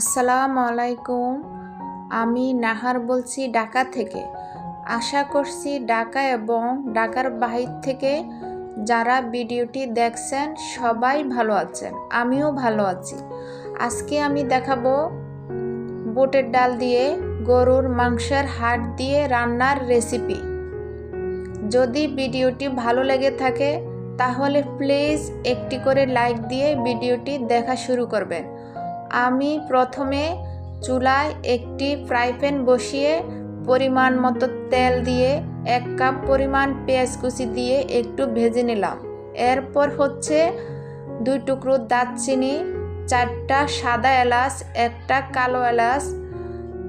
আসসালামু আলাইকুম। আমি নাহার বলছি ঢাকা থেকে। আশা করছি ঢাকা এবং ঢাকার বাহির থেকে যারা ভিডিওটি দেখছেন সবাই ভালো আছেন, আমিও ভালো আছি। আজকে আমি দেখাবো বুটের ডাল দিয়ে গরুর মাংসের হাট দিয়ে রান্নার রেসিপি। যদি ভিডিওটি ভালো লেগে থাকে, তাহলে প্লিজ একটি করে লাইক দিয়ে ভিডিওটি দেখা শুরু করবেন। আমি প্রথমে চুলায় একটি ফ্রাই প্যান বসিয়ে পরিমাণ মতো তেল দিয়ে এক কাপ পরিমাণ পেঁয়াজ কুচি দিয়ে একটু ভেজে নিলাম। এরপর হচ্ছে দুই টুকরো দারচিনি, চারটা সাদা এলাচ, একটা কালো এলাচ,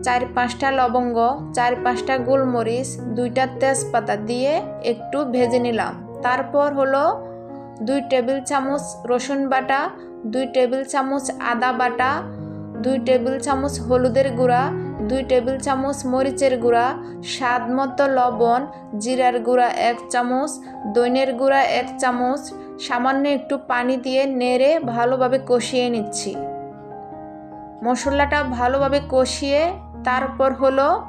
চার পাঁচটা লবঙ্গ, চার পাঁচটা গোলমরিচ, দুইটা তেজপাতা দিয়ে একটু ভেজে নিলাম। তারপর হলো দুই টেবিল চামচ রসুন বাটা, দুই টেবিল চামচ আদা বাটা, দুই টেবিল চামচ হলুদের গুঁড়া, দুই টেবিল চামচ মরিচের গুঁড়া, স্বাদ মতো লবণ, জিরার গুঁড়া এক চামচ, দইনের গুঁড়া এক চামচ, সামান্য একটু পানি দিয়ে নেড়ে ভালোভাবে কষিয়ে নিচ্ছি। মশলাটা ভালোভাবে কষিয়ে তারপর হলো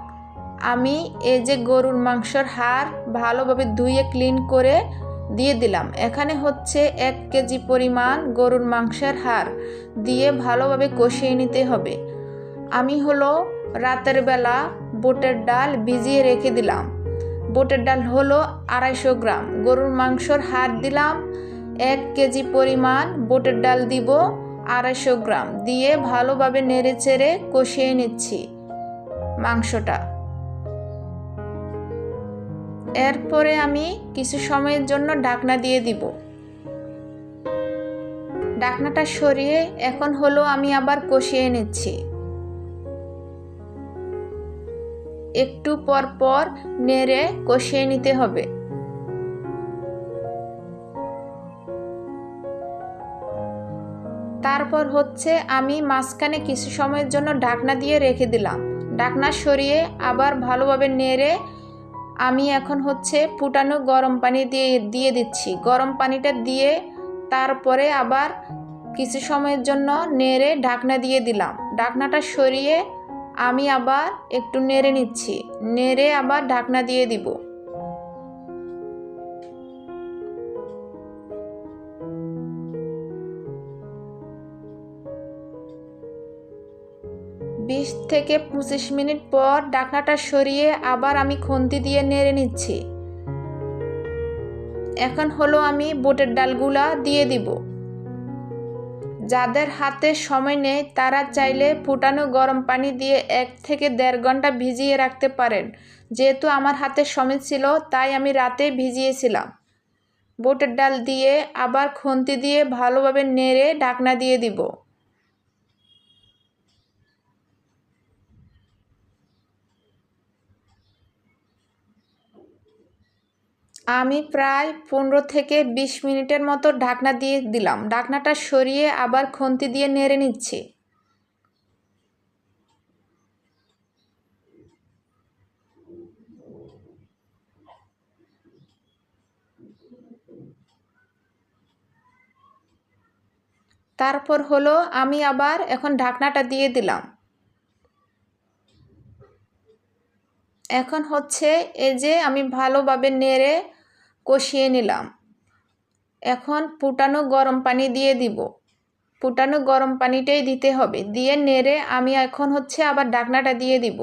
আমি এই যে গরুর মাংসর হাড় ভালোভাবে ধুয়ে ক্লিন করে দিয়ে দিলাম। এখানে হচ্ছে এক কেজি পরিমাণ গরুর মাংসের হাড় দিয়ে ভালোভাবে কষিয়ে নিতে হবে। আমি হলো রাতের বেলা বুটের ডাল ভিজিয়ে রেখে দিলাম। বুটের ডাল হলো আড়াইশো গ্রাম। গরুর মাংসর হাড় দিলাম। এক কেজি পরিমাণ বুটের ডাল দিব আড়াইশো গ্রাম। দিয়ে ভালোভাবে নেড়ে চেড়ে কষিয়ে নিচ্ছি মাংসটা। এরপরে আমি কিছু সময়ের জন্য ঢাকনা দিয়ে দিব। ঢাকনাটা সরিয়ে এখন হলো আমি আবার কষিয়ে নিচ্ছি। একটু পর পর নেড়ে কষিয়ে নিতে হবে। তারপর হচ্ছে আমি মাঝখানে কিছু সময়ের জন্য ঢাকনা দিয়ে রেখে দিলাম। ঢাকনা সরিয়ে আবার ভালোভাবে নেড়ে আমি এখন হচ্ছে ফুটানো গরম পানি দিয়ে দিয়ে দিচ্ছি। গরম পানিটা দিয়ে তারপরে আবার কিছু সময়ের জন্য নেড়ে ঢাকনা দিয়ে দিলাম। ঢাকনাটা সরিয়ে আমি আবার একটু নেড়ে নিচ্ছি। নেড়ে আবার ঢাকনা দিয়ে দিব। বিশ থেকে পঁচিশ মিনিট পর ডাকনাটা সরিয়ে আবার আমি খুন্তি দিয়ে নেড়ে নিচ্ছি। এখন হলো আমি বুটের ডালগুলা দিয়ে দিব। যাদের হাতে সময় নেই, তারা চাইলে ফুটানো গরম পানি দিয়ে এক থেকে দেড় ঘণ্টা ভিজিয়ে রাখতে পারেন। যেহেতু আমার হাতে সময় ছিল, তাই আমি রাতে ভিজিয়েছিলাম। বুটের ডাল দিয়ে আবার খুন্তি দিয়ে ভালোভাবে নেড়ে ঢাকনা দিয়ে দিব। আমি প্রায় পনেরো থেকে বিশ মিনিটের মতো ঢাকনা দিয়ে দিলাম। ঢাকনাটা সরিয়ে আবার খুন্তি দিয়ে নেড়ে নিচ্ছি। তারপর হলো আমি আবার এখন ঢাকনাটা দিয়ে দিলাম। এখন হচ্ছে এই যে আমি ভালোভাবে নেড়ে কষিয়ে নিলাম। এখন ফুটানো গরম পানি দিয়ে দিব। ফুটানো গরম পানিটাই দিতে হবে। দিয়ে নেড়ে আমি এখন হচ্ছে আবার ডাকনাটা দিয়ে দিব।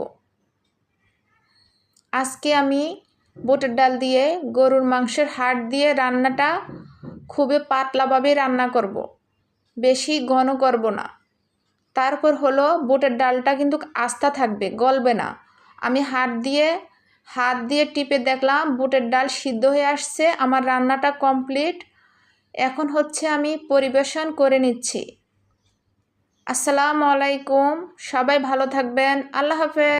আজকে আমি বুটের ডাল দিয়ে গরুর মাংসের হাড় দিয়ে রান্নাটা খুবই পাতলাভাবে রান্না করব। বেশি ঘন করব না। তারপর হলো বুটের ডালটা কিন্তু আস্থা থাকবে, গলবে না। আমি হাত দিয়ে হাত দিয়ে টিপে দেখলাম, বুটের ডাল সিদ্ধ হয়ে আসছে, আমার রান্নাটা কমপ্লিট। এখন হচ্ছে আমি পরিবেশন করে নিচ্ছি। আসসালামু আলাইকুম, সবাই ভালো থাকবেন, আল্লাহ হাফেজ।